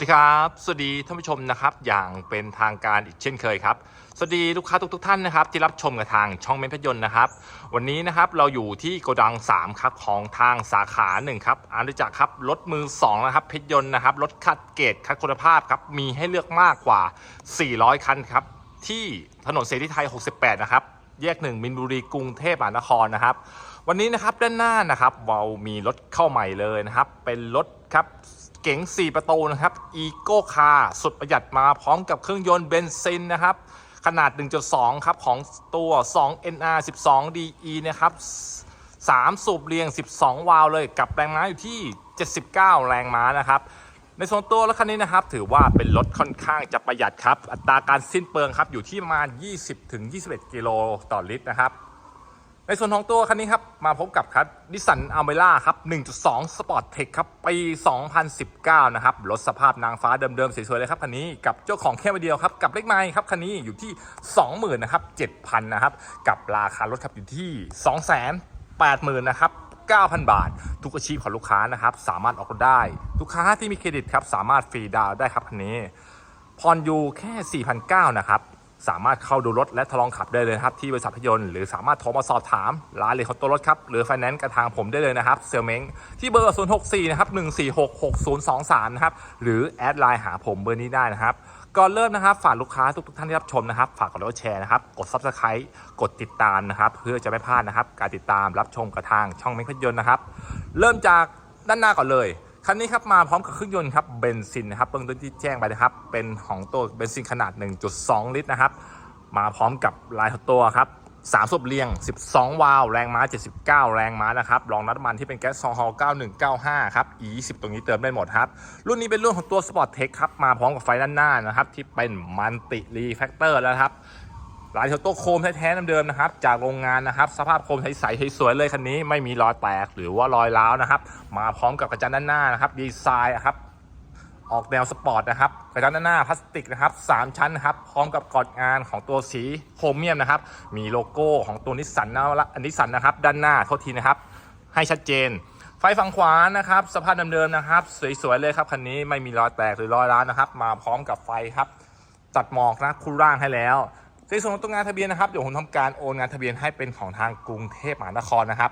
สวัสดีครับ สวัสดีท่านผู้ชมนะครับ อย่างเป็นทางการอีกเช่นเคยครับ สวัสดีลูกค้าทุกๆท่านนะครับ ที่รับชมกับทางช่องเมนพยนต์นะครับ วันนี้นะครับเราอยู่ที่โกดัง 3 ครับของทางสาขา 1 ครับอาณาจักครับรถมือ 2 นะครับเพชรยนต์นะครับรถคัดเกรดคัดคุณภาพครับ มีให้เลือกมากกว่า 400 คันครับ ที่ถนนเสรีไทย 68 นะครับ แยกหนึ่งมินบุรีกรุงเทพมหานครนะครับ วันนี้นะครับด้านหน้านะครับเรามีรถเข้าใหม่เลยนะครับ เป็นรถครับ เก๋ง 4 ประตูนะครับอีโก้คาร์สุดประหยัดมาพร้อมกับเครื่องยนต์เบนซินนะครับ ขนาด 1.2 ครับ ของตัว 2 NR 12 DE นะครับ3 สูบเรียง 12 วาล์วเลยกับแรงม้าอยู่ที่ 79 แรงม้านะครับในส่วนตัวรถคันนี้นะครับ ถือว่าเป็นรถค่อนข้างจะประหยัดครับ อัตราการสิ้นเปลืองครับ อยู่ที่ประมาณ 20-21 กิโลต่อลิตรนะครับ ในส่วนของตัวคันนี้ครับ มาพบกับครับนิสสันอัลเมล่าครับ 1.2 Sport Tech ครับ ปี 2019 นะครับ รถสภาพนางฟ้าเดิมๆ สวยๆ เลยครับคันนี้ กับเจ้าของแค่วันเดียวครับ กับเลขไม้ครับคันนี้อยู่ที่ 20,000นะครับ7,000นะครับ กับราคารถครับอยู่ที่ 280,000นะครับ9,000 บาท ทุกอาชีพของลูกค้านะครับ สามารถออกรถได้ ลูกค้าที่มีเครดิตครับ สามารถฟรีดาวได้ครับคันนี้พรอยู่แค่ 4,900นะครับ สามารถเข้าดูรถและทดลองขับได้เลยนะครับที่บริษัทพยนต์หรือสามารถโทรมาสอบถามร้ายละเอียของตัวรถครับหรือไฟแนนซ์กับทางผมได้เลยนะครับเซลเม้งที่เบอร์ 064 นะครับ 146 6023 นะครับ หรือแอดไลน์หาผมเบอร์นี้ได้นะครับก่อนเริ่มนะครับฝากลูกค้าทุกๆท่านที่รับชมนะครับ ฝากกดไลค์แชร์นะครับ กด Subscribe กดติดตามนะครับ เพื่อจะไม่พลาดนะครับ การติดตามรับชมกับทางช่องเม้งพยนต์นะครับ เริ่มจากด้านหน้าก่อนเลย คันนี้ครับมาพร้อมกับเครื่องยนต์ครับเบนซินนะครับเบื้องต้นที่แจ้งไปนะครับ เป็นของตัวเบนซินขนาด 1.2 ลิตรนะครับ มาพร้อมกับลายตัวครับ3ศพเรียง 12 วาล์วแรงม้า 79 แรงม้านะครับรองน้ำมันที่เป็นแก๊สซองฮอล9195 ครับ E20 ตรงนี้เติมได้หมดครับ รุ่นนี้เป็นรุ่นของตัว Sport Tech ครับ มาพร้อมกับไฟด้านหน้านะครับ ที่เป็นมันติรีแฟกเตอร์แล้วครับ ลายโตโคมแท้ๆเดิมๆนะครับ จากโรงงานนะครับ สภาพโคมใสๆสวยๆเลยคันนี้ไม่มีรอยแตกหรือว่ารอยร้าวนะครับ มาพร้อมกับกระจังด้านหน้านะครับดีไซน์อะครับออกแนวสปอร์ตนะครับกระจังด้านหน้าพลาสติกนะครับสามชั้นนะครับ พร้อมกับกอดงานของตัวสีโครเมียมนะครับ มีโลโก้ของตัวนิสสันนะนิสสันนะครับ ด้านหน้าโทษทีนะครับ ให้ชัดเจน ไฟฝั่งขวานะครับ สภาพเดิมๆนะครับ สวยๆเลยครับคันนี้ไม่มีรอยแตกหรือรอยร้าวนะครับ มาพร้อมกับไฟครับ ตัดหมอกนะคู่ร่างให้แล้ว ในส่วนของตัวงานทะเบียนนะครับเดี๋ยวผมทำการโอนงานทะเบียนให้เป็นของทางกรุงเทพมหานครนะครับ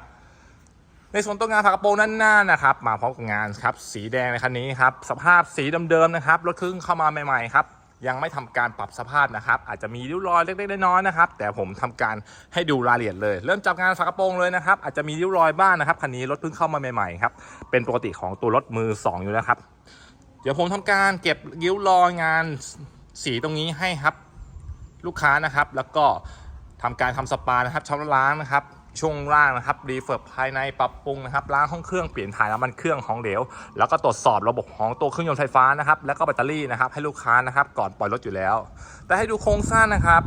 ในส่วนตัวงานฝากระโปรงด้านหน้านะครับ มาพร้อมกับงานครับสีแดงในคันนี้ครับสภาพสีเดิมๆนะครับรถครึ่งเข้ามาใหม่ๆครับยังไม่ทำการปรับสภาพนะครับ อาจจะมีริ้วรอยเล็กๆน้อยๆนะครับ แต่ผมทำการให้ดูรายละเอียดเลย เริ่มจากงานฝากระโปรงเลยนะครับ อาจจะมีริ้วรอยบ้างนะครับคันนี้รถเพิ่งเข้ามาใหม่ๆครับเป็นปกติของตัวรถมือ 2 อยู่แล้วครับ เดี๋ยวผมทำการเก็บริ้วรอยงานสีตรงนี้ให้ครับ ลูกค้านะครับ แล้วก็ทำการทำสปานะครับชำระล้างนะครับช่วงล่างนะครับรีเฟิร์บภายในปรับปรุงนะครับล้างห้องเครื่องเปลี่ยนถ่ายน้ำมันเครื่องของเหลว แล้วก็ตรวจสอบระบบของตัวเครื่องยนต์ไฟฟ้านะครับแล้วก็แบตเตอรี่นะครับให้ลูกค้านะครับก่อนปล่อยรถอยู่แล้ว แต่ให้ดูโครงสร้างนะครับ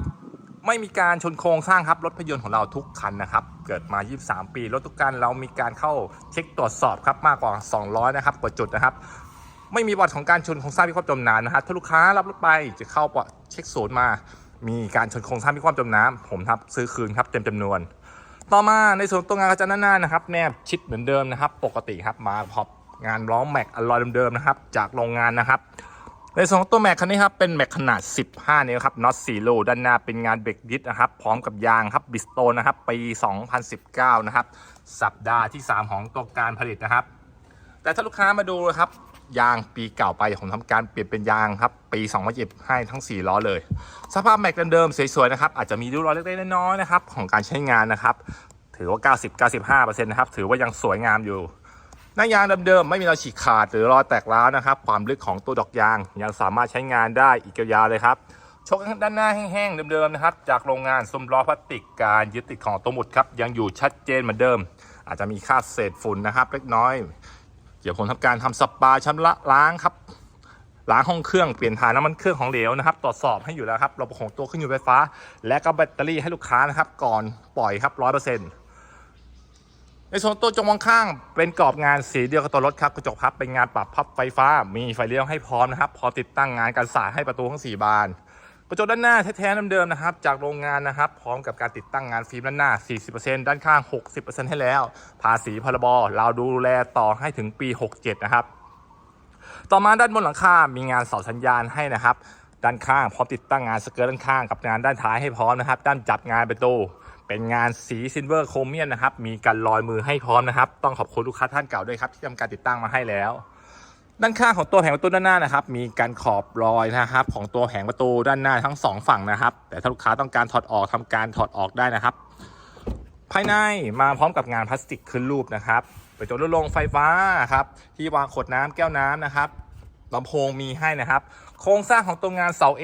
ไม่มีการชนโครงสร้างครับรถพยนต์ของเราทุกคันนะครับเกิดมา 23 ปีรถทุกคันเรามีการเข้าเช็คตรวจสอบครับมากกว่า 200 นะครับกว่าจุดนะครับไม่มีบอดของการชนโครงสร้างพิความจมน้ำนะครับถ้าลูกค้ารับรถไปจะเข้าปอเช็คศูนย์มา มีการชนโครงสร้างพิความจมน้ำผมทับซื้อคืนครับเต็มจำนวน ต่อมาในส่วนตัวงานกระจังหน้านะครับแนบชิดเหมือนเดิมนะครับ ปกติครับมาพร้อมงานล้อแม็กอลลอยเดิมๆนะครับ จากโรงงานนะครับ ในส่วนของตัวแม็กคันนี้ครับเป็นแม็กขนาด 15 นิ้วครับน็อตซีโร่ด้านหน้าเป็นงานเบรกดิสนะครับ พร้อมกับยางครับบิสโตนนะครับปี 2019 นะครับ สัปดาห์ที่ 3 ของตัวการผลิตนะครับ แต่ถ้าลูกค้ามาดูนะครับ ยางปีเก่าไปผมทำการเปลี่ยนเป็นยางครับปี2020ให้ทั้ง 4 ล้อเลย สภาพแม็กเดิมสวยๆนะครับอาจจะมีริ้วรอยเล็กๆน้อยๆนะครับของการใช้งานนะครับ ถือว่า 90-95%นะครับถือว่ายังสวยงามอยู่หน้ายางเดิมๆไม่มีรอยฉีกขาดหรือรอยแตกร้าวนะครับ ความลึกของตัวดอกยางยังสามารถใช้งานได้อีกยาวเลยครับชกด้านหน้าแห้งๆเดิมๆนะครับ จากโรงงานซุ้มล้อพลาสติกการยึดติดของตัวหมุดครับยังอยู่ชัดเจนเหมือนเดิม อาจจะมีค่าเศษฝุ่นนะครับ เล็กน้อย เดี๋ยวผมทำการทำสปาชำระล้างครับล้างห้องเครื่องเปลี่ยนถ่ายน้ำมันเครื่องของเหลวนะครับตรวจสอบให้อยู่แล้วครับระบบของตัวเครื่องยนต์ไฟฟ้า และก็แบตเตอรี่ให้ลูกค้านะครับ ก่อนปล่อยครับร้อยเปอร์เซ็นต์ในส่วนตัวจงมองข้างเป็นกรอบงานสีเดียวกับตัวรถครับกระจกพับเป็นงานปรับพับไฟฟ้า มีไฟเลี้ยวให้พร้อมนะครับพอติดตั้งงานกันสายให้ประตูทั้ง 4 บาน กระจกด้านหน้าแท้ๆเดิมๆนะครับจากโรงงานนะครับ พร้อมกับการติดตั้งงานฟิล์มด้านหน้า 40%ด้านข้าง 60%ให้แล้ว ภาษีพรบเราดูแลต่อให้ถึงปี 67 นะครับ ต่อมาด้านบนหลังคา มีงานเสาสัญญาณให้นะครับ ด้านข้างพร้อมติดตั้งงานสเกิร์ตด้านข้างกับงานด้านท้ายให้พร้อมนะครับ ด้านจับงานประตูเป็นงานสีซิลเวอร์โครเมียมนะครับ มีการลอยมือให้พร้อมนะครับ ต้องขอบคุณลูกค้าท่านเก่าด้วยครับที่ทำการติดตั้งมาให้แล้ว ด้านข้างของตัวแผงประตูด้านหน้านะครับ มีการขอบรอยนะครับ ของตัวแผงประตูด้านหน้าทั้งสองฝั่งนะครับ แต่ถ้าลูกค้าต้องการถอดออกทำการถอดออกได้นะครับ ภายในมาพร้อมกับงานพลาสติกขึ้นรูปนะครับเป็นตัวรถลงไฟฟ้าครับที่วางขวดน้ำแก้วน้ำนะครับลำโพงมีให้นะครับ โครงสร้างของตัวงานเสา A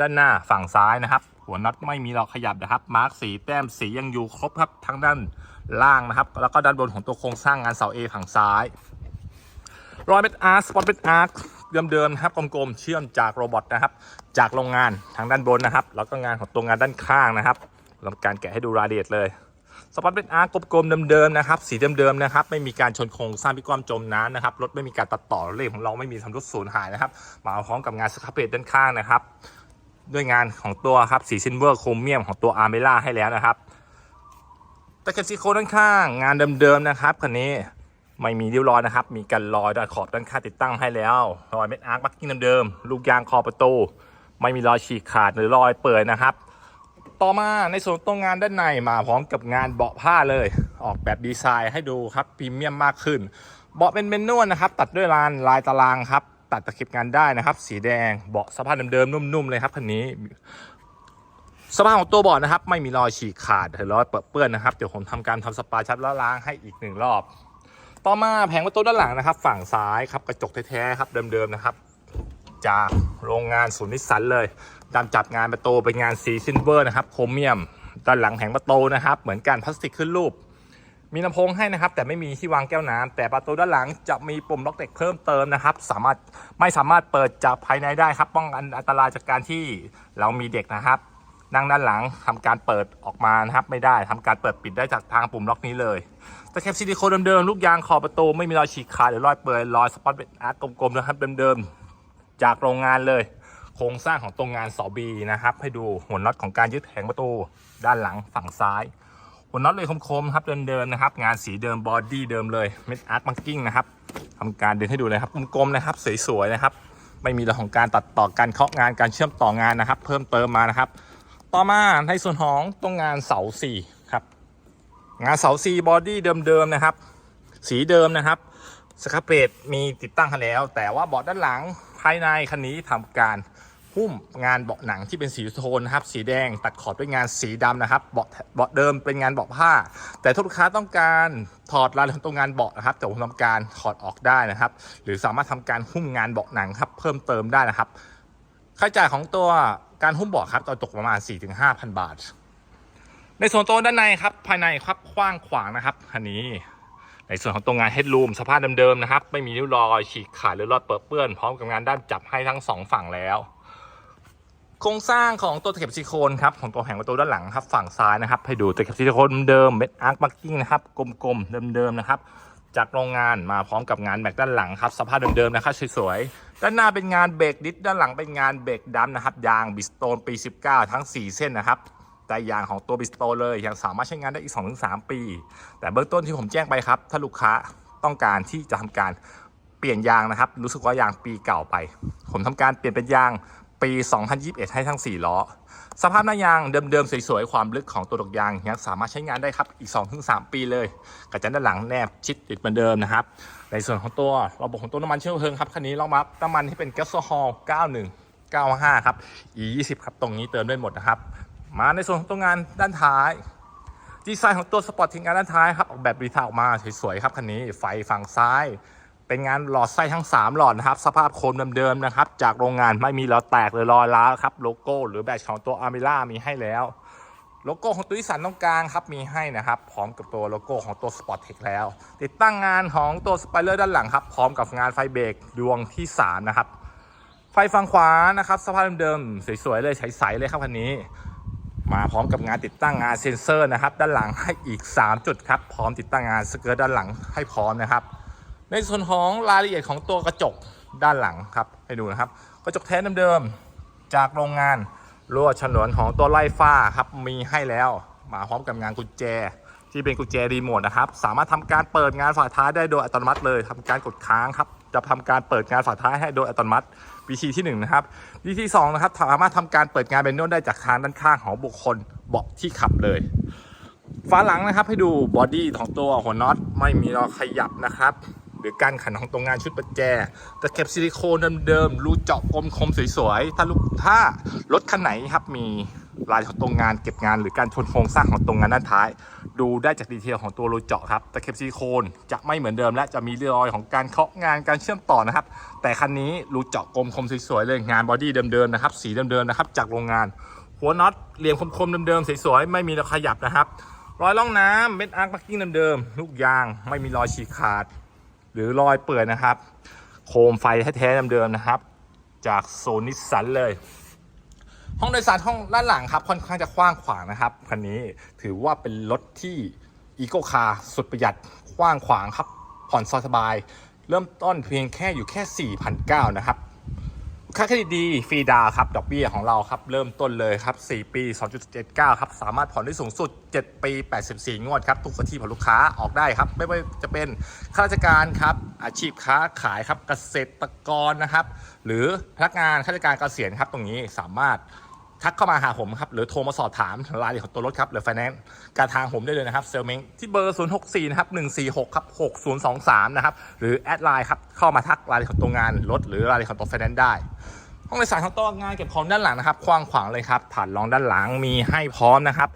ด้านหน้าฝั่งซ้ายนะครับ หัวน็อตไม่มีหรอกขยับนะครับมาร์กสีแต้มสียังอยู่ครบครับทั้งด้านล่างนะครับ แล้วก็ด้านบนของตัวโครงสร้างงานเสา A ฝั่งซ้าย รอยเม็ดอาร์สปอตเม็ดอาร์เดิมๆนะครับกลมๆเชื่อมจากโรบอทนะครับ จากโรงงานทางด้านบนนะครับ แล้วก็งานของตัวงานด้านข้างนะครับเราการแกะให้ดูรายละเอียดเลยสปอตเป็นอาร์กลมๆเดิมๆนะครับสีเดิมๆนะครับไม่มีการชนโครงสร้างพิความจมน้ำนะครับรถไม่มีการตัดต่อเลขของเราไม่มีทำรุดสูญหายนะครับมาพร้อมกับงานสครับเพจด้านข้างนะครับ ด้วยงานของตัวครับสีซิลเวอร์โครเมียมของตัวอาร์เมล่าให้แล้วนะครับตะเข็บซีโครงด้านข้างงานเดิมๆนะครับคันนี้ ไม่มีริ้วรอยนะครับ มีการรอยด้านขอบด้านข้างติดตั้งให้แล้ว รอยเม็ดอาร์คบักกิ้งเดิมๆ ลูกยางคอประตู ไม่มีรอยฉีกขาดหรือรอยเปิดนะครับ ต่อมาในส่วนตรงงานด้านในมาพร้อมกับงานเบาะผ้าเลย ออกแบบดีไซน์ให้ดูครับพรีเมียมมากขึ้น เบาะเป็นเมนนวลนะครับ ตัดด้วยลานลายตารางครับ ตัดตะเข็บงานได้นะครับ สีแดง เบาะสภาพเดิมๆ นุ่มๆ เลยครับคันนี้สภาพของตัวเบาะนะครับ ไม่มีรอยฉีกขาดหรือรอยเปื้อนนะครับ เดี๋ยวผมทำการทำสปาชัดแล้วล้างให้อีกหนึ่งรอบ ต่อมาแผงประตูด้านหลังนะครับ ฝั่งซ้ายครับกระจกแท้ๆครับเดิมๆนะครับ จากโรงงานศูนย์นิสสันเลยดำจับงานประตูเป็นงานสีซิลเวอร์นะครับโครเมียมด้านหลังแผงประตูนะครับ เหมือนกันพลาสติกขึ้นรูป มีลำโพงให้นะครับ แต่ไม่มีที่วางแก้วน้ำแต่ประตูด้านหลังจะมีปุ่มล็อกเด็กเพิ่มเติมนะครับ สามารถไม่สามารถเปิดจากภายในได้ครับ ป้องกันอันตรายจากการที่เรามีเด็กนะครับ นั่งด้านหลังทำการเปิดออกมานะครับไม่ได้ทำการเปิดปิดได้จากทางปุ่มล็อกนี้เลยตะเข็บซิลิโคนเดิมๆลูกยางขอบประตูไม่มีรอยฉีกขาดหรือรอยเปื่อยรอยสปอตเป็นอาร์ตกลมๆนะครับเดิมๆจากโรงงานเลย โครงสร้างของตรงงานสาบีนะครับ ให้ดูหัวน็อตของการยึดแผงประตูด้านหลังฝั่งซ้ายหัวน็อตเลยคมๆครับเดิมๆนะครับ งานสีเดิมบอดี้เดิมเลยเม็ดอาร์ตมังกิ้งนะครับทำการดึงให้ดูเลยครับกลมๆนะครับสวยๆนะครับ ไม่มีเรื่องของการตัดต่อการเคาะงานการเชื่อมต่องานนะครับ เพิ่มเติมมานะครับ ต่อมาในส่วนของตรงงานเสาสี่ครับงานเสาซีบอดี้เดิมๆนะครับ สีเดิมนะครับสครับเพลทมีติดตั้งแล้ว แต่ว่าเบาะด้านหลังภายในคันนี้ทำการหุ้มงานเบาะหนังที่เป็นสีโทนนะครับ สีแดงตัดขอบด้วยงานสีดำนะครับเบาะเบาะเดิมเป็นงานเบาะผ้า แต่ถ้าลูกค้าต้องการถอดรายละเอียดของตัวงานเบาะนะครับแต่ผมทำการถอดออกได้นะครับ หรือสามารถทำการหุ้มงานเบาะหนังครับ เพิ่มเติมได้นะครับ ค่าใช้จ่ายของตัว การหุ้มเบาะครับจะตกประมาณ 4-5,000 บาท ในส่วนตัวด้านในครับภายในครับกว้างขวางนะครับคันนี้ในส่วนของตัวงานเฮด o ูมสภาพเดิมๆนะครับ ไม่มีริ้วรอยฉีกขาดหรือรอยเปิดเปื้อนพร้อมกับงานด้านจับให้ทั้งสองฝั่งแล้ว โครงสร้างของตัวตะเข็บซิโคนครับของตัวแผงประตูด้านหลังครับฝั่งซ้ายนะครับ ให้ดูตะเข็บซิลิโคนเดิมเม็ดอาร์คมาร์กิ้งนะครับกลมๆเดิมๆนะครับ จากโรงงานมาพร้อมกับงานแบกด้านหลังครับสภาพเดิมๆนะครับสวยๆ ด้านหน้าเป็นงานเบรกดิสด้านหลังเป็นงานเบรกดัมนะครับ ยางบิสโตนปี 19 ทั้ง 4 เส้นนะครับ แต่ยางของตัวบิสโตนเลยยังสามารถใช้งานได้อีก 2-3 ปี แต่เบื้องต้นที่ผมแจ้งไปครับ ถ้าลูกค้าต้องการที่จะทำการเปลี่ยนยางนะครับ รู้สึกว่ายางปีเก่าไป ผมทำการเปลี่ยนเป็นยาง ปี 2021 ให้ทั้ง 4 ล้อ สภาพหน้ายางเดิมๆ สวยๆ ความลึกของตัวดอกยางยังสามารถใช้งานได้ครับ อีก 2-3 ปีเลยกระจังด้านหลังแนบชิดติดเหมือนเดิมนะครับ ในส่วนของตัวระบบของตัวน้ำมันเชื้อเพลิงครับ คันนี้รองรับน้ำมันที่เป็นแก๊สโซฮอล91 95 ครับ E20 ครับ ตรงนี้เติมได้หมดนะครับ มาในส่วนของตัวงานด้านท้ายดีไซน์ของตัวสปอร์ตทิ้งงานด้านท้ายครับออกแบบดีไซน์ออกมาสวยๆครับคันนี้ไฟฝั่งซ้าย เป็นงานหลอดไส้ทั้ง 3 หลอดนะครับ สภาพโคมเดิมๆนะครับ จากโรงงานไม่มีหลอดแตกหรือรอยร้าวครับ โลโก้หรือแบตของตัวอาร์มิล่ามีให้แล้ว โลโก้ของตัวนิสสันตรงกลางครับมีให้นะครับ พร้อมกับตัวโลโก้ของตัว Sport Tech แล้ว ติดตั้งงานของตัวสไปเลอร์ด้านหลังครับ พร้อมกับงานไฟเบรกดวงที่ 3 นะครับ ไฟฝั่งขวานะครับ สภาพเดิมๆสวยๆเลยใสๆเลยครับคันนี้ มาพร้อมกับงานติดตั้งงานเซ็นเซอร์นะครับ ด้านหลังให้อีก 3 จุดครับ พร้อมติดตั้งงานสเกิร์ตด้านหลังให้พร้อมนะครับ ในส่วนของรายละเอียดของตัวกระจกด้านหลังครับให้ดูนะครับ กระจกแท้เดิมๆจากโรงงานลวฉนวนของตัวไล่ฟ้าครับมีให้แล้วมาพร้อมกับงานกุญแจ ที่เป็นกุญแจรีโมทนะครับ สามารถทำการเปิดงานฝาท้ายได้โดยอัตโนมัติเลยทำการกดค้างครับจะทำการเปิดงานฝาท้ายให้โดยอัตโนมัติ วิธีที่1นะครับวิธีที่2นะครับสามารถทำการเปิดงานเป็นนได้จากทางด้านข้างของบุคคลเบาะที่ขับเลยฝาหลังนะครับให้ดูบอดี้ของตัวหัวน็อตไม่มีรอยขยับนะครับ หรือการขันของตรงงานชุดประแจตะเข็บซิลิโคนเดิมๆรูเจาะกลมคมสวยๆถ้าลูกถ้ารถคันไหนครับมีลายของตรงงานเก็บงาน หรือการชนโครงสร้างของตรงงานด้านท้าย ดูได้จากดีเทลของตัวรูเจาะครับตะเข็บซิลิโคนจะไม่เหมือนเดิม และจะมีรอยของการเคาะงานการเชื่อมต่อนะครับ แต่คันนี้รูเจาะกลมคมสวยๆเลยงานบอดี้เดิมๆนะครับสีเดิมๆนะครับจากโรงงาน หัวน็อตเหลี่ยมคมๆเดิมๆสวยๆไม่มีรอยขยับนะครับรอยล่องน้ำเม็ดอาร์คมาร์กิ้งเดิมๆลูกยางไม่มีรอยฉีกขาด หรือรอยเปื่อยนะครับ โคมไฟแท้ๆเดิมๆนะครับ จากโซนิสันเลย ห้องโดยสารห้องด้านหลังครับ ค่อนข้างจะกว้างขวางนะครับคันนี้ถือว่าเป็นรถที่อีโกคาร์สุดประหยัดกว้างขวางครับ ผ่อนสบาย เริ่มต้นเพียงแค่อยู่แค่ 4,900นะครับ ค่าเครดิตดีฟรีดาวครับ ดอกเบี้ยของเราครับ เริ่มต้นเลยครับ 4 ปี 2.79 ครับ สามารถผ่อนได้สูงสุด 7 ปี 84 งวดครับ ทุกที่ของลูกค้าออกได้ครับ ไม่ว่าจะเป็นข้าราชการครับ อาชีพค้าขายครับ เกษตรกรนะครับ หรือพนักงานข้าราชการเกษียณครับ ตรงนี้สามารถ ทักเข้ามาหาผมครับ หรือโทรมาสอบถามรายละเอียดของตัวรถครับ หรือไฟแนนซ์การทางผมได้เลยนะครับเซลเมงที่เบอร์ 064 นะครับ 146 ครับ 6023 นะครับ หรือแอดไลน์ครับ เข้ามาทักรายละเอียดของตัวงานรถหรือรายละเอียดของตัวไฟแนนซ์ได้ ห้องโดยสารของตัวงานเก็บของด้านหลังนะครับกว้างขวางเลยครับฐานรองด้านหลังมีให้พร้อมนะครับ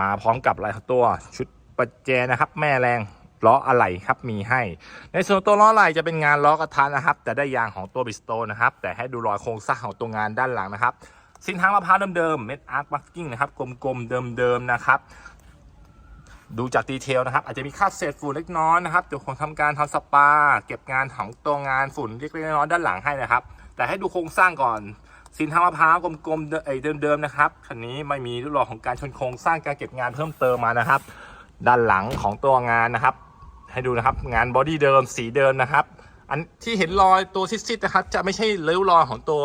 มาพร้อมกับลายของตัวชุดประแจนะครับ แม่แรงล้ออะไหล่ครับมีให้ ในส่วนตัวล้ออะไหล่จะเป็นงานล้อกระทะนะครับ แต่ได้ยางของตัวบิสโตนะครับ แต่ให้ดูรอยโครงสร้างของตัวงานด้านหลังนะครับ สินทางมะพร้าวเดิมๆเม็ดอาร์คมาร์กิ้งนะครับกลมๆเดิมๆนะครับ ดูจากดีเทลนะครับ อาจจะมีค่าเศษฝุ่นเล็กน้อยนะครับเดี๋ยวผมทำการทำสปา เก็บงานของตัวงานฝุ่นเล็กๆน้อยๆด้านหลังให้นะครับ แต่ให้ดูโครงสร้างก่อนสินทางมะพร้าวกลมๆเดิมเอ้ยเดิมๆนะครับคันนี้ไม่มีรูปหล่อของการชนโครงสร้างการเก็บงานเพิ่มเติมมานะครับ ด้านหลังของตัวงานนะครับ ให้ดูนะครับงานบอดี้เดิมสีเดิมนะครับ อันที่เห็นรอยตัวซิดๆนะครับ จะไม่ใช่ริ้วรอยของตัว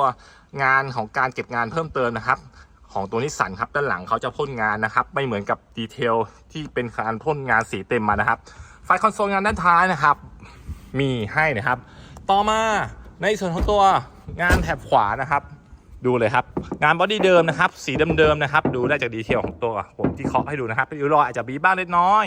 งานของการเก็บงานเพิ่มเติมนะครับ ของตัวนิสสันครับด้านหลังเขาจะพ่นงานนะครับ ไม่เหมือนกับดีเทลที่เป็นการพ่นงานสีเต็มมานะครับ ไฟคอนโซลงานด้านท้ายนะครับ มีให้นะครับ ต่อมาในส่วนของตัวงานแถบขวานะครับ ดูเลยครับ งานบอดี้เดิมนะครับ สีเดิมๆนะครับ ดูได้จากดีเทลของตัวผมที่เคาะให้ดูนะครับริ้วรอยอาจจะมีบ้างเล็กน้อย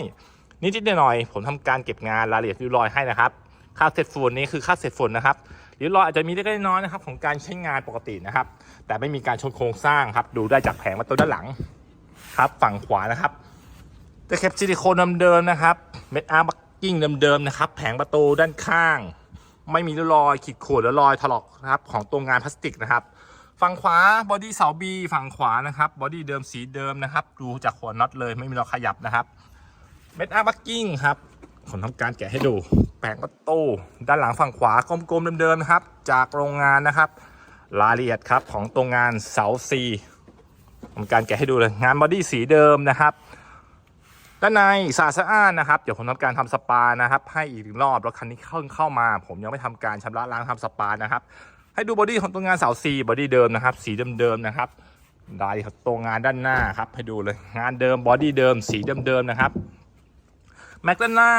นิดๆหน่อยๆผมทำการเก็บงานรายละเอียดริ้วรอยให้นะครับ ค่าเศษฝุ่นนี้คือค่าเศษฝุ่นนะครับริ้วรอยอาจจะมีเล็กน้อยนะครับของการใช้งานปกตินะครับ แต่ไม่มีการชนโครงสร้างครับ ดูได้จากแผงประตูด้านหลังครับ ฝั่งขวานะครับตะเข็บซิลิโคนเดิมๆนะครับเม็ดอาร์บักกิ้งเดิมๆนะครับ แผงประตูด้านข้าง ไม่มีรอยขีดข่วนหรือรอยถลอกนะครับของตัวงานพลาสติกนะครับฝั่งขวาบอดี้เสาบีฝั่งขวานะครับบอดี้เดิมสีเดิมนะครับ ดูจากหัวน็อตเลยไม่มีรอยขยับนะครับเม็ดอาร์บักกิ้งครับ ผมทำการแกะให้ดูแผงประตูด้านหลังฝั่งขวากลมๆเดิมๆนะครับ จากโรงงานนะครับ รายละเอียดครับของตัวงานเสาซีทำการแกะให้ดูเลยงานบอดี้สีเดิมนะครับด้านในสะอาดสะอ้านนะครับ เดี๋ยวผมทำการทำสปานะครับ ให้อีกรอบรถคันนี้เข้าเข้ามา ผมยังไม่ทำการชำระล้างทำสปานะครับ ให้ดูบอดี้ของตัวงานเสาซีบอดี้เดิมนะครับ สีเดิมๆนะครับลายตัวงานด้านหน้าครับ ให้ดูเลยงานเดิมบอดี้เดิม สีเดิมๆนะครับ แม็กด้านหน้า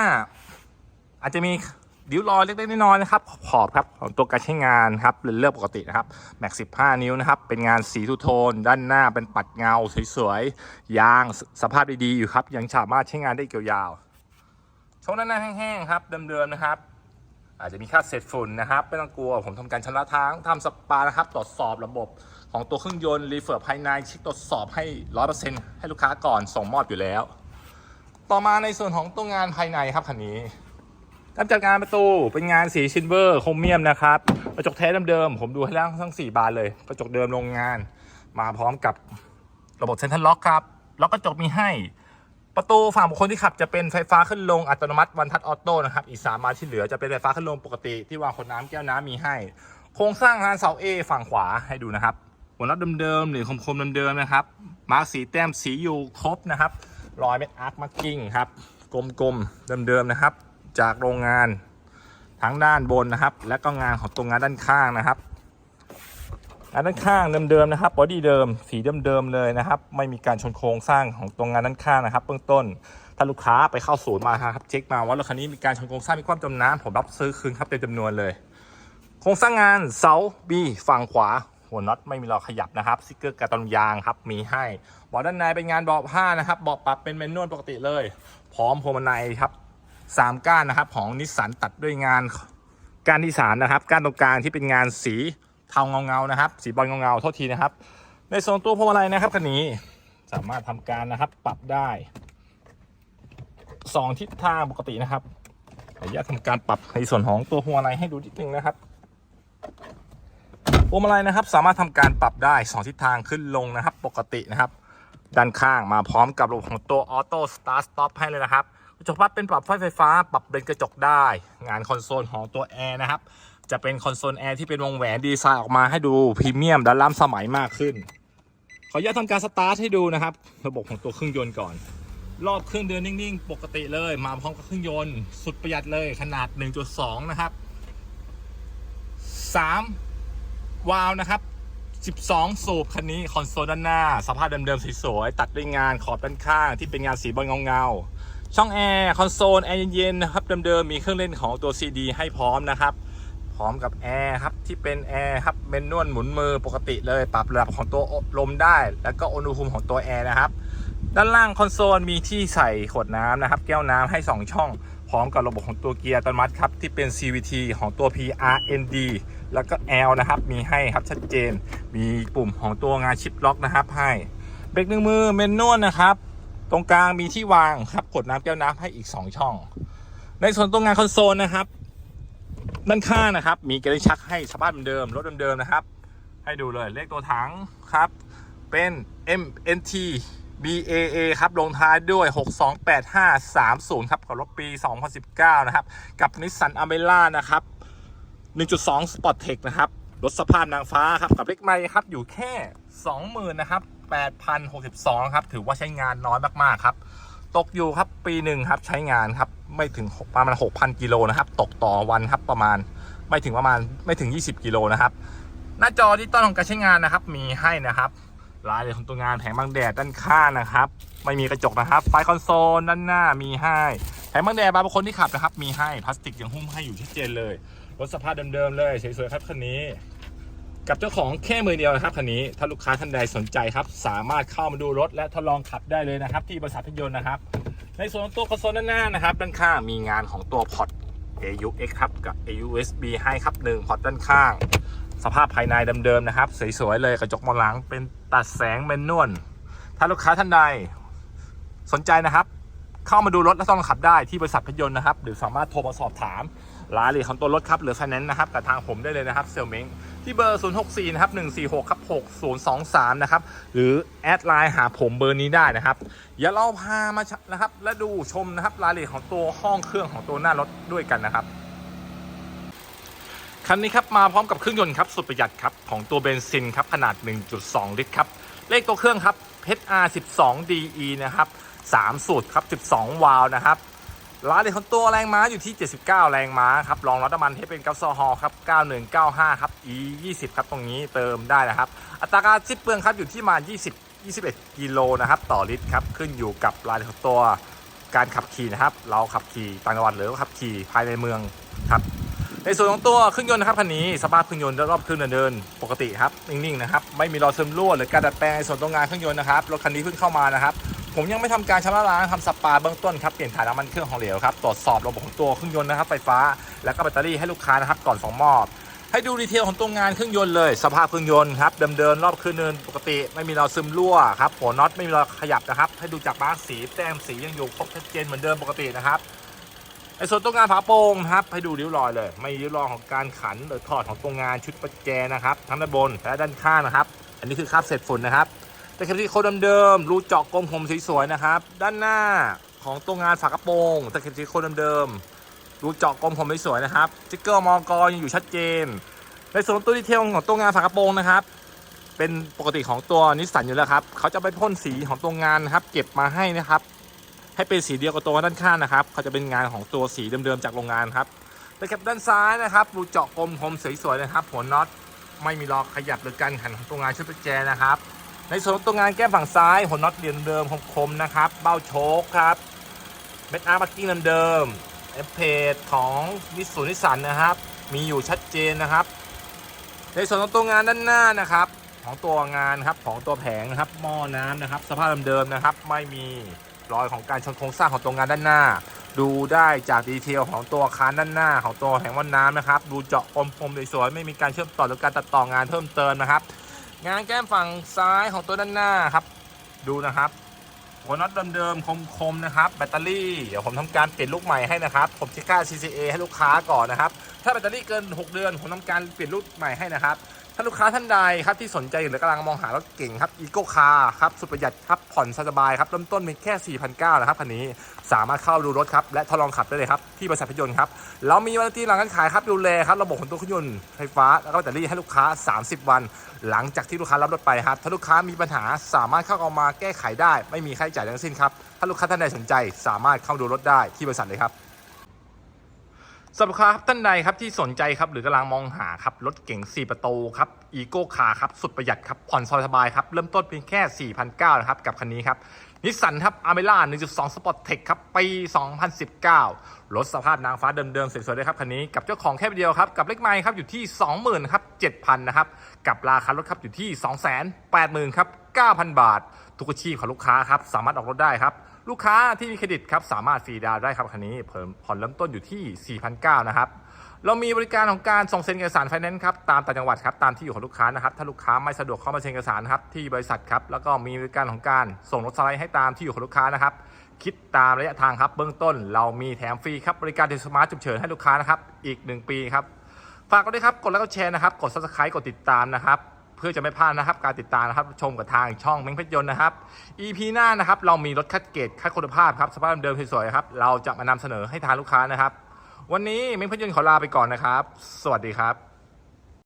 อาจจะมีดิ้วรอยเล็กๆน้อยๆนะครับขอบครับของตัวการใช้งานครับเป็นเรื่องปกตินะครับแม็ก 15 นิ้วนะครับ เป็นงานสีทูโทน ด้านหน้าเป็นปัดเงาสวยๆยางสสภาพดีๆอยู่ครับ ยังสามารถใช้งานได้อีกยาวช่วงด้านหน้าแห้งๆครับเดิมๆนะครับ อาจจะมีค่าเศษฝุ่นนะครับไม่ต้องกลัวผมทำการชำระท้างทำสปานะครับ ตรวจสอบระบบของตัวเครื่องยนต์รีเฟิร์ภายในเช็คตรวจสอบให้ร้อยเปอร์เซ็นต์ให้ลูกค้าก่อนส่งมอบอยู่แล้ว ต่อมาในส่วนของตัวงานภายในครับคันนี้การจัดงานประตูเป็นงานสีซิลเวอร์โครเมียมนะครับกระจกแท้เดิมๆผมดูให้แล้วทั้ง 4 บานเลย กระจกเดิมโรงงาน มาพร้อมกับระบบเซ็นทรัลล็อกครับล็อกกระจกมีให้ ประตูฝั่งบุคคลที่ขับจะเป็นไฟฟ้าขึ้นลงอัตโนมัติวันทัดออโต้นะครับอีกสามาที่เหลือจะเป็นไฟฟ้าขึ้นลงปกติที่วางขวดน้ำแก้วน้ำมีให้ โครงสร้างงานเสา A ฝั่งขวาให้ดูนะครับหัวน็อตเดิมๆหรือคมๆเดิมๆนะครับมาร์กสีแต้มสีอยู่ครบนะครับ รอยเม็ดอาร์คมาร์กิ้งครับกลมๆเดิมๆนะครับ จากโรงงานทั้งด้านบนนะครับ และก็งานของตรงงานด้านข้างนะครับงานด้านข้างเดิมๆนะครับบอดี้เดิมสีเดิมๆเลยนะครับ ไม่มีการชนโครงสร้างของตรงงานด้านข้างนะครับ เบื้องต้นถ้าลูกค้าไปเข้าศูนย์มาครับเช็คมาว่ารถคันนี้มีการชนโครงสร้างมีความจมน้ำผมรับซื้อคืนครับเต็มจำนวนเลย โครงสร้างงานเสาบีฝั่งขวา หัวน็อตไม่มีรอยขยับนะครับสติกเกอร์กระตอนยางครับมีให้เบาะด้านในเป็นงานเบาะผ้านะครับเบาะปรับเป็นแมนนวลปกติเลย พร้อมพวงมาลัยครับสามก้านนะครับของนิสสันตัดด้วยงานก้านที่สามนะครับก้านตรงกลางที่เป็นงานสีเทาเงาเงาๆนะครับ สีบอลเงาเงาๆโทษทีนะครับ ในส่วนตัวพวงมาลัยนะครับคันนี้สามารถทำการนะครับปรับได้สองทิศทางปกตินะครับขออนุญาตทำการปรับในส่วนของตัวพวงมาลัยให้ดูนิดนึงนะครับ วงมาลัยนะครับ สามารถทำการปรับได้สองทิศทางขึ้นลงนะครับ ปกตินะครับ ด้านข้างมาพร้อมกับระบบของตัวออโต้สตาร์ทสต็อปให้เลยนะครับกระจกพับเป็นปรับไฟไฟฟ้า ปรับเป็นกระจกได้ งานคอนโซลของตัวแอร์นะครับ จะเป็นคอนโซลแอร์ที่เป็นวงแหวนดีไซน์ออกมาให้ดูพรีเมียมและล้ำสมัยมากขึ้น ขออนุญาตทำการสตาร์ทให้ดูนะครับ ระบบของตัวเครื่องยนต์ก่อน รอบเครื่องเดินนิ่งๆ ปกติเลย มาพร้อมกับเครื่องยนต์ สุดประหยัดเลยขนาด 1.2 นะครับ 3 วาล์วนะครับ 12 สูบคันนี้คอนโซลด้านหน้า สภาพเดิมๆสวยๆตัดด้วยงานขอบด้านข้างที่เป็นงานสีบอลเงาๆช่องแอร์คอนโซลแอร์เย็นๆนะครับเดิมๆมีเครื่องเล่นของตัว CD ให้พร้อมนะครับพร้อมกับแอร์ครับที่เป็นแอร์ครับเมนนวลหมุนมือปกติเลยปรับระดับของตัวลมได้ แล้วก็อุณหภูมิของตัวแอร์นะครับ ด้านล่างคอนโซลมีที่ใส่ขวดน้ำนะครับ แก้วน้ำให้ 2 ช่อง ร้อมกับระบบของตัวเกียร์อัตโนมัติครับที่เป็น CVT ของตัว PRND แล้วก็ L นะครับ มีให้ครับชัดเจน มีปุ่มของตัวงานชิปล็อกนะครับให้เบรกหนึ่งมือเมนนวลนะครับ ตรงกลางมีที่วางครับขวดน้ำแก้วน้ำให้อีก 2 ช่อง ในส่วนตรงงานคอนโซลนะครับ ด้านข้างนะครับ มีกระดิ่งชักให้สภาพเดิมรถเดิมๆนะครับ ให้ดูเลยเลขตัวถังครับ เป็น MNT BAA ครับ ลงท้ายด้วย 628530 ครับกับรถปี 2019 นะครับ กับ Nissan a m e r a นะครับ 1.2 Sportec นะครับ รถสภาพนางฟ้าครับ กับเล็กไม่ครับ อยู่แค่ 20,000นะครับ8,062 ครับ ถือว่าใช้งานน้อยมากๆ ครับ ตกอยู่ครับปีหนึ่งครับ ใช้งานครับ ไม่ถึงประมาณ 6,000 กิโลนะครับ ตกต่อวันครับประมาณ ไม่ถึงประมาณไม่ถึง 20 กิโลนะครับ หน้าจอดิจิตอลของการใช้งานนะครับ มีให้นะครับ รายละเอียดของตัวงานแผงบังแดดด้านข้างนะครับ ไม่มีกระจกนะครับ ไฟคอนโซลด้านหน้ามีให้แผงบังแดดบางคนที่ขับนะครับ มีให้พลาสติกยังหุ้มให้อยู่ชัดเจนเลยรถสภาพเดิมๆเลยสวยๆครับคันนี้ กับเจ้าของแค่มือเดียวนะครับคันนี้ถ้าลูกค้าท่านใดสนใจครับ สามารถเข้ามาดูรถและทดลองขับได้เลยนะครับ ที่บริษัทพยนต์นะครับ ในส่วนของตัวคอนโซลด้านหน้านะครับด้านข้างมีงานของตัวพอร์ต AUX ครับกับ AUSB ให้ครับหนึ่งพอร์ตด้านข้าง สภาพภายในเดิมๆนะครับ สวยๆเลยกระจกมองหลังเป็นตัดแสงเมนนวลถ้าลูกค้าท่านใดสนใจนะครับ เข้ามาดูรถและต้องขับได้ที่บริษัทพยนต์นะครับ หรือสามารถโทรมาสอบถามรายละเอียดของตัวรถครับหรือไฟแนนซ์นะครับกับทางผมได้เลยนะครับเซลเมงที่เบอร์ 064 นะครับ 146 ครับ 6023 นะครับ หรือ แอดไลน์หาผมเบอร์นี้ได้นะครับ อย่าเราพามานะครับ และดูชมนะครับรายละเอียดของตัวห้องเครื่องของตัวหน้ารถด้วยกันนะครับ คันนี้ครับมาพร้อมกับเครื่องยนต์ครับสุดประหยัดครับของตัวเบนซินครับขนาด 1.2 ลิตรครับเลขตัวเครื่องครับ HR12DE นะครับ3สูตรครับ 12 วาล์วนะครับรายละเอียดของตัวแรงม้าอยู่ที่ 79 แรงม้าครับรองรับน้ำมันให้เป็นกัสโซฮอลครับ 9195 ครับ E 20 ครับตรงนี้เติมได้นะครับ อัตราการสิ้นเปลืองครับอยู่ที่ประมาณ20 21 กิโลนะครับต่อลิตรครับขึ้นอยู่กับรายละเอียดของตัวการขับขี่นะครับ เราขับขี่ต่างจังหวัดหรือขับขี่ภายในเมืองครับ ในส่วนของตัวเครื่องยนต์นะครับคันนี้สภาพเครื่องยนต์รอบเครื่องเดินปกติครับนิ่งๆนะครับไม่มีรอยซึมรั่วหรือการดัดแปลงในส่วนตรงงานเครื่องยนต์นะครับรถคันนี้เพิ่งเข้ามานะครับผมยังไม่ทำการชำระล้างทำสปาเบื้องต้นครับเปลี่ยนถ่ายน้ำมันเครื่องของเหลวครับตรวจสอบระบบของตัวเครื่องยนต์นะครับไฟฟ้า แล้วก็แบตเตอรี่ให้ลูกค้านะครับก่อนส่งมอบ ให้ดูดีเทลของตัวงานเครื่องยนต์เลย สภาพเครื่องยนต์ครับเดิมๆรอบเครื่องเดินปกติ ไม่มีรอยซึมรั่วครับหัวน็อตไม่มีรอยขยับนะครับให้ดูจากมาร์กสีแต้มสียังอยู่ครบชัดเจนเหมือนเดิมปกตินะครับ ไอ้ส่วนตัวงานฝาโปร่งนะครับให้ดูริ้วรอยเลย ไม่ริ้วรอยของการขันหรือถอดของตัวงานชุดประแจนะครับทั้งด้านบนและด้านข้างนะครับ อันนี้คือคราบเศษฝุ่นนะครับแต่แคปที่โคดเดิมๆรูเจาะกลมผมสวยๆนะครับ ด้านหน้าของตัวงานฝากระโปรงแต่แคปที่โคดเดิมๆรูเจาะกลมผมสวยๆนะครับสติ๊กเกอร์มอกยังอยู่ชัดเจน ในส่วนตัวดีเทลของตัวงานฝากระโปรงนะครับ เป็นปกติของตัวนิสสันอยู่แล้วครับเขาจะไปพ่นสีของตัวงานนะครับ เก็บมาให้นะครับ ให้เป็นสีเดียวกับตัวด้านข้างนะครับเขาจะเป็นงานของตัวสีเดิมๆจากโรงงานครับแต่กับด้านซ้ายนะครับรูเจาะกลมคมสวยๆนะครับหัวน็อตไม่มีรอขยับหรือการหันของตัวงานชุดประแจนะครับ ในส่วนของตัวงานแก้มฝั่งซ้ายหัวน็อตเรียเดิมคมๆนะครับ เบ้าโชคครับเม็ดอาร์บักกิ้งเดิมๆเอฟเพดของนิสสุนิสันนะครับ มีอยู่ชัดเจนนะครับ ในส่วนของตัวงานด้านหน้านะครับ ของตัวงานครับของตัวแผงนะครับหม้อน้ำนะครับ สภาพเดิมๆนะครับ ไม่มี รอยของการชนโครงสร้างของตัวงานด้านหน้า ดูได้จากดีเทลของตัวอาคารด้านหน้า ของตัวแผงว่าน้ำนะครับ ดูเจาะคมๆสวยๆไม่มีการเชื่อมต่อหรือการตัดต่องานเพิ่มเติมนะครับ งานแก้มฝั่งซ้ายของตัวด้านหน้าครับ ดูนะครับหัวน็อตเดิมๆคมๆนะครับ แบตเตอรี่เดี๋ยวผมทำการเปลี่ยนลูกใหม่ให้นะครับ ผมจะค่า CCA ให้ลูกค้าก่อนนะครับ ถ้าแบตเตอรี่เกิน 6 เดือนผมทำการเปลี่ยนลูกใหม่ให้นะครับ ถ้าลูกค้าท่านใดครับที่สนใจหรือกำลังมองหารถเก่งครับอีโก้คาร์ครับสุดประหยัดครับผ่อนสบายครับเริ่มต้นเพียงแค่ 4,900นะครับคันนี้สามารถเข้าดูรถครับและทดลองขับได้เลยครับที่บริษัทพยนต์ครับเรามีวันที่หลังการขายครับดูแลครับระบบขนตัวเครื่องยนต์ไฟฟ้าแล้วก็แบตเตอรี่ให้ลูกค้า 30 วัน หลังจากที่ลูกค้ารับรถไปครับถ้าลูกค้ามีปัญหาสามารถเข้าเอามาแก้ไขได้ ไม่มีค่าใช้จ่ายทั้งสิ้นครับถ้าลูกค้าท่านใดสนใจ สามารถเข้าดูรถได้ที่บริษัทเลยครับ สำหรับครับท่านใดครับที่สนใจครับหรือกำลังมองหาครับรถเก๋ง 4 ประตูครับอีโก้คาร์ครับสุดประหยัดครับผ่อนซอยสบายครับเริ่มต้นเพียงแค่ 4,900นะครับกับคันนี้ครับนิสสันครับอาร์เมล่า1.2 สปอร์ตเทคครับปี2019 รถสภาพนางฟ้าเดิมๆสวยๆเลยครับคันนี้กับเจ้าของแค่เดียวครับกับเลขไมล์ครับอยู่ที่ 20,000ครับ7,000นะครับกับราคารถครับอยู่ที่ 280,000ครับ9,000 บาท ทุกอาชีพของลูกค้าครับสามารถออกรถได้ครับ ลูกค้าที่มีเครดิตครับสามารถฟรีดาวได้ครับคันนี้เพิ่มผ่อนเริ่มต้นอยู่ที่ 4,900นะครับเรามีบริการของการส่งเซ็นเอกสารไฟแนนซ์ครับตามต่างจังหวัดครับตามที่อยู่ของลูกค้านะครับถ้าลูกค้าไม่สะดวกเข้ามาเซ็นเอกสารครับที่บริษัทครับแล้วก็มีบริการของการส่งรถสไลด์ให้ตามที่อยู่ของลูกค้านะครับคิดตามระยะทางครับเบื้องต้น เรามีแถมฟรีครับบริการเดสมาร์ทฉุกเฉินให้ลูกค้านะครับอีก 1 ปีครับฝากกันด้วยครับกดไลค์กดแชร์นะครับกด subscribe กดติดตามนะครับ เพื่อจะไม่พลาดนะครับ การติดตามนะครับชมกับทางช่องเม้งเพชรยนต์นะครับ EP หน้านะครับ เรามีรถคัดเกรดคัดคุณภาพครับสภาพเดิมสวยๆครับเราจะมานำเสนอให้ทางลูกค้านะครับ วันนี้เม้งเพชรยนต์ขอลาไปก่อนนะครับ สวัสดีครับ